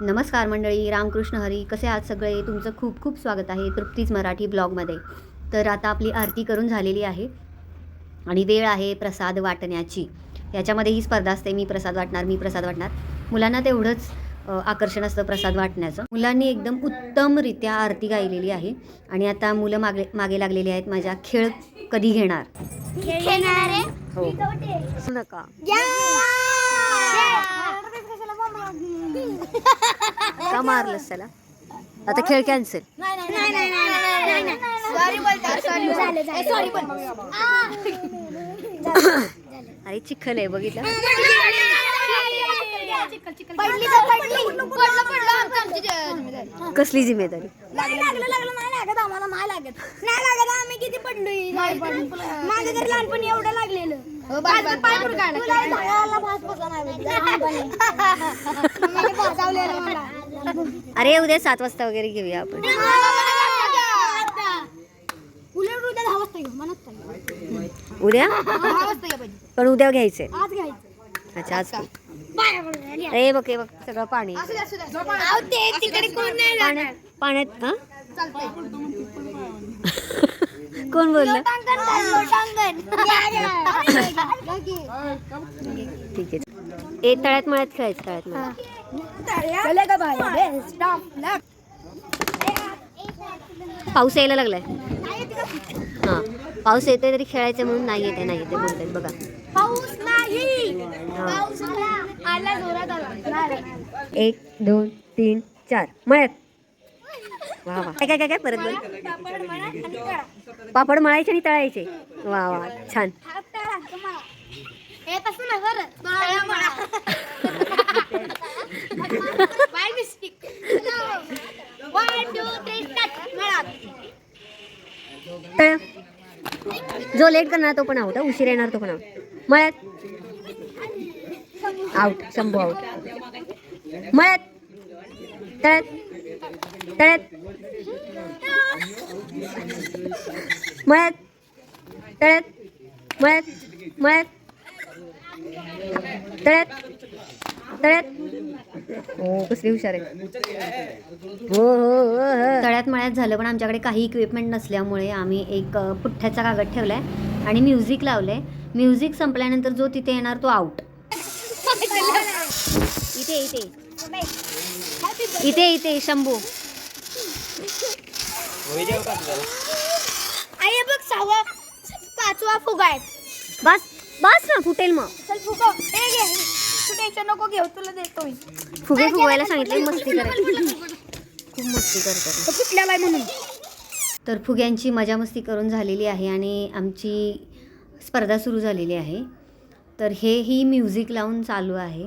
नमस्कार मंडळी रामकृष्ण हरी. कसे आहात सगळे? तुमचं खूप खूप स्वागत आहे तृप्तीज मराठी ब्लॉगमध्ये. तर आता आपली आरती करून झालेली आहे आणि वेळ आहे प्रसाद वाटण्याची. याच्यामध्ये ही स्पर्धा असते मी प्रसाद वाटणार मी प्रसाद वाटणार. मुलांना तेवढंच आकर्षण असतं प्रसाद वाटण्याचं. मुलांनी एकदम उत्तमरित्या आरती गायलेली आहे आणि आता मुलं मागे मागे लागलेली आहेत. माझ्या खेळ कधी घेणार? हो नका का मारलंस त्याला? आता खेळ कॅन्सल सॉरी बोलतात सॉरी सॉरी बोल. अरे चिखल आहे बघितलं. पडली तर पडली पडलं पडलं आमचं आमची जिम्मेदारी कसली जिम्मेदारी नाही लागलं लागलं नाही लागत आम्हाला नाही लागत नाही लागत आम्ही किती पडलोय नाही पडलो माझं तर लहानपणी एवढं लागलेलं माझं पाय पण काढलं. तुला झाडाला फास बसा नाही भेटला लहानपणी. मला फासावलेलं मला. अरे उद्या सात वाजता वगैरे घेऊया आपण उलट उद्या दहा वाजता घेऊ म्हणत नाही. उद्या दहा वाजता घ्या पाहिजे पण उद्या घ्यायचंय आज घ्यायचं अच्छा आज अरे बघ हे बघ सगळं पाणी. पाण्यात पाण्यात हा. कोण बोललं. ठीक आहे. ए तळ्यात मळ्यात खेळायचं तळ्यात मळ्यात. पाऊस यायला लागलाय. हां पाऊस येतोय तरी खेळायचं म्हणून नाही येते नाही येते बोलतात बघा. पाऊस नाही. एक दोन तीन चार. मळ्यात. वा वा. काय काय काय काय? परत बोल. पापड मळायचे आणि तळायचे. वा वा. छान हात करा, तुम्हाला. हे तसं नाही बरं. तळा म्हणा. By mistake. One, two, three, start. म्हणा. तळ जो लेट करणार तो पण आउट उशीर येणार तो पण आउट मळ्यात आउट शंभू आउट मळ्यात तळ्यात? तळ्यात? मळ्यात तळ्यात? मळ्यात मळ्यात तळ्यात? तळ्यात? हो कसली हुशार आहे. हो हो हो हो. तळ्यात मळ्यात झालं पण आमच्याकडे काही इक्विपमेंट नसल्यामुळे आम्ही एक पुठ्ठ्याचा कागद ठेवला आहे आणि म्युझिक लावलं आहे म्युझिक संपल्यानंतर जो तिथे येणार तो आउट इथे इथे. इथे इथे शंभू. आई, हे बघ सहावा पाचवा फुगा आहे. बस बस ना फुटेल मग. चल फुगा हे टेन्शन नको घेऊ तुला देतो मी. फुगे फुगवायला सांगितले मस्ती करायची खूप मस्ती करतात म्हणून? तर फुग्यांची मजा मस्ती करून झालेली आहे आणि आमची स्पर्धा सुरू झालेली आहे. तर हे ही म्युझिक लावून चालू आहे.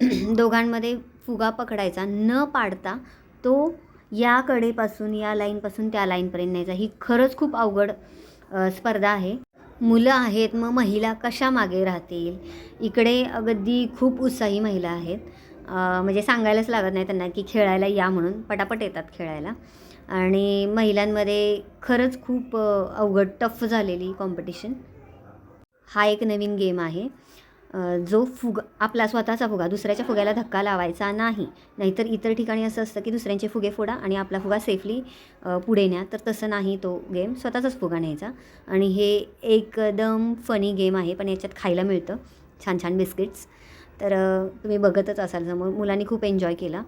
दोघांमध्ये फुगा पकडायचा न पाडता तो या कडेपासून या लाईनपासून त्या लाईनपर्यंत न्यायचा. ही खरंच खूप अवघड स्पर्धा आहे. मुलं आहेत मग महिला कशा मागे राहतील? इकडे अगदी खूप उत्साही महिला आहेत. म्हणजे सांगायलाच लागत नाही त्यांना की खेळायला या म्हणून पटापट येतात खेळायला. आणि महिलांमध्ये खरंच खूप अवघड टफ झालेली कॉम्पिटिशन हा एक नवीन गेम आहे. जो फुगा आपला स्वतःचा फुगा दुसऱ्याच्या फुग्याला धक्का लावायचा नाही. नाहीतर इतर ठिकाणी असं असतं की दुसऱ्यांचे फुगे फोडा आणि आपला फुगा सेफली पुढे न्या. तर तसं नाही तो गेम स्वतःचाच फुगा न्यायचा. आणि हे एकदम फनी गेम आहे पण याच्यात खायला मिळतं. छान छान बिस्किट्स तर तुम्ही बघतच असाल समोर. मुलांनी खूप एन्जॉय केला.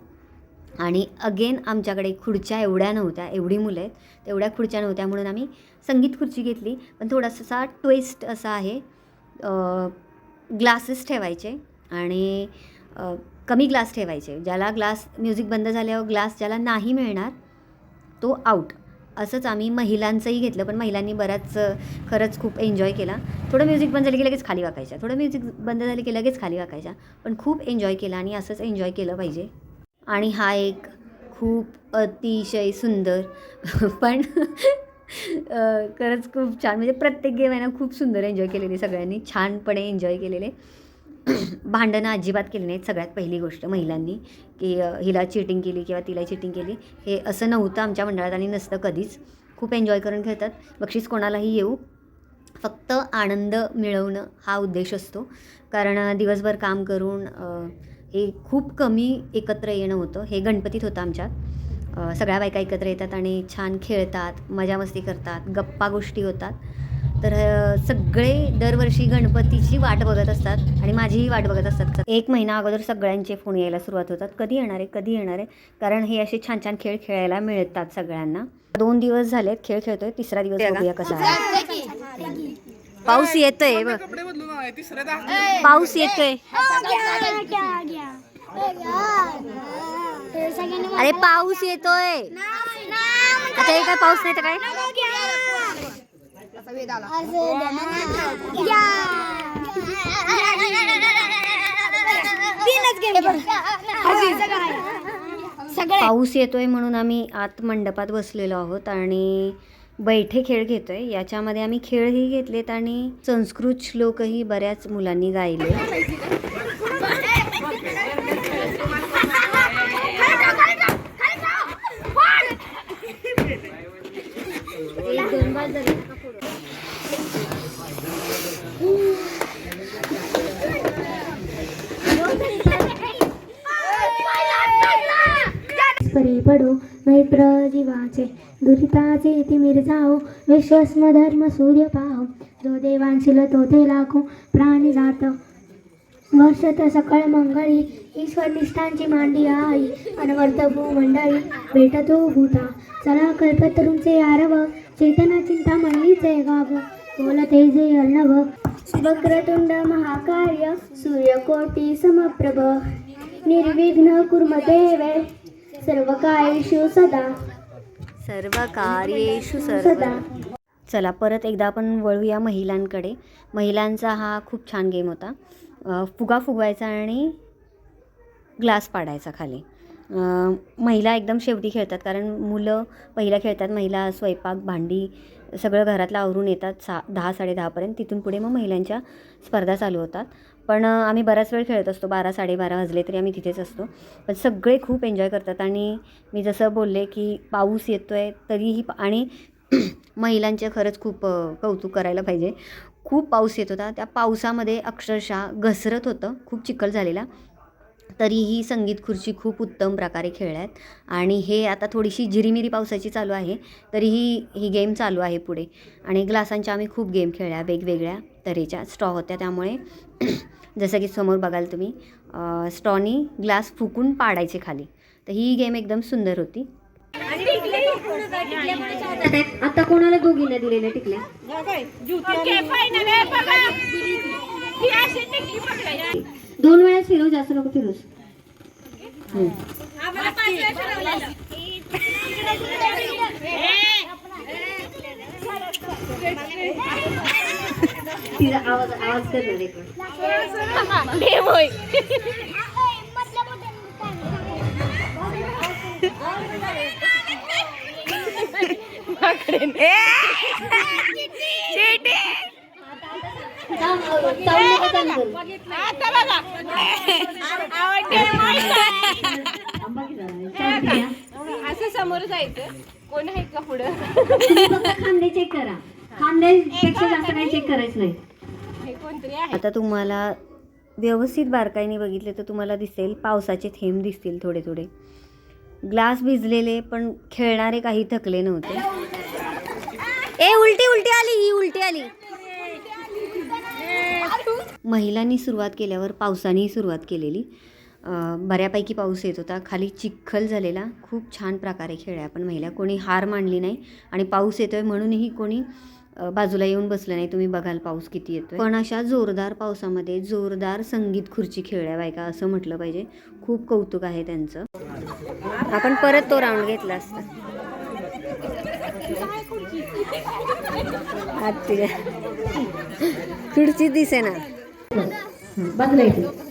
आणि अगेन आमच्याकडे खुर्च्या एवढ्या नव्हत्या एवढी मुलं आहेत तेवढ्या खुर्च्या नव्हत्या म्हणून आम्ही संगीत खुर्ची घेतली. पण थोडासा ट्विस्ट असा आहे. ग्लासेस ठेवायचे आणि कमी ग्लास ठेवायचे. ज्याला ग्लास म्युझिक बंद झाल्यावर ग्लास ज्याला नाही मिळणार तो आऊट असंच आम्ही महिलांचंही घेतलं पण महिलांनी बराच खरंच खूप एन्जॉय केला. थोडं म्युझिक बंद झालं की लगेच खाली वाकायच्या. थोडं म्युझिक बंद झालं की लगेच खाली वाकायच्या. पण खूप एन्जॉय केला आणि असंच एन्जॉय केलं पाहिजे. आणि हा एक खूप अतिशय सुंदर पण खरंच खूप छान. म्हणजे प्रत्येक गेम आहे ना खूप सुंदर एन्जॉय केलेली सगळ्यांनी. छानपणे एन्जॉय केलेले. भांडणं अजिबात केली नाहीत सगळ्यात पहिली गोष्ट महिलांनी की हिला चिटिंग केली किंवा तिला चिटिंग केली. हे असं नव्हतं आमच्या मंडळात आणि नसतं कधीच. खूप एन्जॉय करून खेळतात. बक्षीस कोणालाही येऊ. फक्त आनंद मिळवणं हा उद्देश असतो. कारण दिवसभर काम करून हे खूप कमी एकत्र येणं होतं. हे गणपतीत होतं आमच्यात. सगळ्या बायका एकत्र येतात आणि छान खेळतात मजा मस्ती करतात गप्पा गोष्टी होतात. तर सगळे दरवर्षी गणपतीची वाट बघत असतात आणि माझीही वाट बघत असतात. एक महिना अगोदर सगळ्यांचे फोन यायला सुरुवात होतात. कधी येणार आहे? कधी येणार आहे? कारण हे असे छान छान खेळ खेळायला मिळतात सगळ्यांना. दोन दिवस झालेत खेळ खेळतोय. तिसरा दिवस बघूया कसा आहे. पाऊस येतोय पाऊस येतोय. अरे पाऊस येतोय. आता हे काय पाऊस नाही तर काय? पाऊस येतोय म्हणून आम्ही आत मंडपात बसलेलो आहोत आणि बैठे खेळ घेतोय. याच्यामध्ये आम्ही खेळही घेतलेत आणि संस्कृत श्लोकही बऱ्याच मुलांनी गायले परे पडो मैत्र जीवाचे दुरिताचे तिमिर जाओ विश्वस्म धर्म सूर्य पाहो. जो देवांशील तो ते लाखो प्राणी जात. वर्षत सकळ मंगळी ईश्वर निष्ठांची मांडी आई. अनवर्त भूमंडळी भेटतो भूता. चला कल्पतरुंचे आरव चेतना चिंता म्हणलीचे गाव बोलते जे अर्णव वक्रतुंड महाकार्य सूर्यकोटी समप्रभ. निर्विघ्न कुर्मदेवे सर्व कायेषु सदा सर्व कार्येषु सदा. चला परत एकदा आपण वळूया महिलांकडे. महिलांचा हा खूप छान गेम होता. फुगा फुगवायचा आणि ग्लास पाडायचा खाली. महिला एकदम शेवटी खेळतात कारण मुलं पहिला खेळतात महिला स्वयंपाक भांडी सगळं घरातलं आवरून येतात सा दहा साडेदहापर्यंत. तिथून पुढे मग महिलांच्या स्पर्धा चालू होतात. पण आम्ही बराच वेळ खेळत असतो. बारा साडेबारा वाजले तरी आम्ही तिथेच असतो. पण सगळे खूप एन्जॉय करतात. आणि मी जसं बोलले की पाऊस येतो आहे तरीही आणि महिलांचे खरंच खूप कौतुक करायला पाहिजे. खूप पाऊस येत होता. त्या पावसामध्ये अक्षरशः घसरत होतं. खूप चिखल झालेला. तरीही संगीत खुर्ची खूप उत्तम प्रकारे खेळल्यात. आणि हे आता थोडीशी झिरीमिरी पावसाची चालू आहे तरीही ही गेम चालू आहे पुढे. आणि ग्लासांच्या आम्ही खूप गेम खेळल्या वेगवेगळ्या तऱ्हेच्या स्ट्रॉ होत्या त्यामुळे. जसं की समोर बघाल तुम्ही स्ट्रॉनी ग्लास फुकून पाडायचे खाली. तर ही गेम एकदम सुंदर होती. आता कोणाला दोघींना दिलेल्या टिकल्या? दोन वेळा फिरव जास्त नको फिरूस तिचा आवाज आवाज करणार एक वेळ. घ्या. असं समोर जायचं. कोण आहे का पुढं? तुम्ही फक्त खांदे चेक करा. खांद्यापेक्षा जास्त काही चेक करायचं नाही. हे कोणतरी आहे. आता तुम्हाला व्यवस्थित बारकाईने बघितले तर तुम्हाला दिसेल पावसाचे थेंब दिसतील थोडे थोडे. ग्लास भिजलेले पण खेळणारे काही थकले नव्हते. ए उलटी उलटी आली ही उलटी आली. महिलांनी सुरुवात केल्यावर पावसानेही सुरुवात केलेली. बऱ्यापैकी पाऊस येत होता. खाली चिखल झालेला. खूप छान प्रकारे खेळल्या पण महिला. कोणी हार मांडली नाही आणि पाऊस येतोय म्हणूनही कोणी बाजूला येऊन बसलं नाही. तुम्ही बघाल पाऊस किती येतोय. पण अशा जोरदार पावसामध्ये जोरदार संगीत खुर्ची खेळल्या बायका असं म्हटलं पाहिजे. खूप कौतुक आहे त्यांचं. आपण परत तो राऊंड घेतला असता. आत तुझ्या खुर्ची दिसे ना. बाजूला येते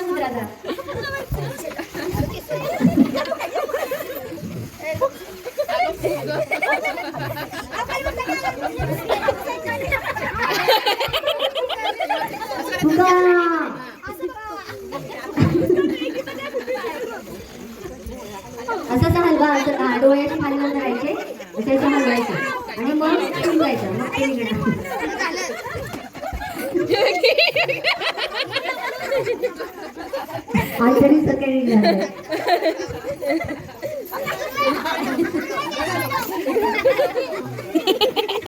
फुगा बघा असं हा, डोळ्याचे पाणी करायचे त्याचं हलवायचं आणि मग जायचं. मग ते निघणार आज तरी सकाळी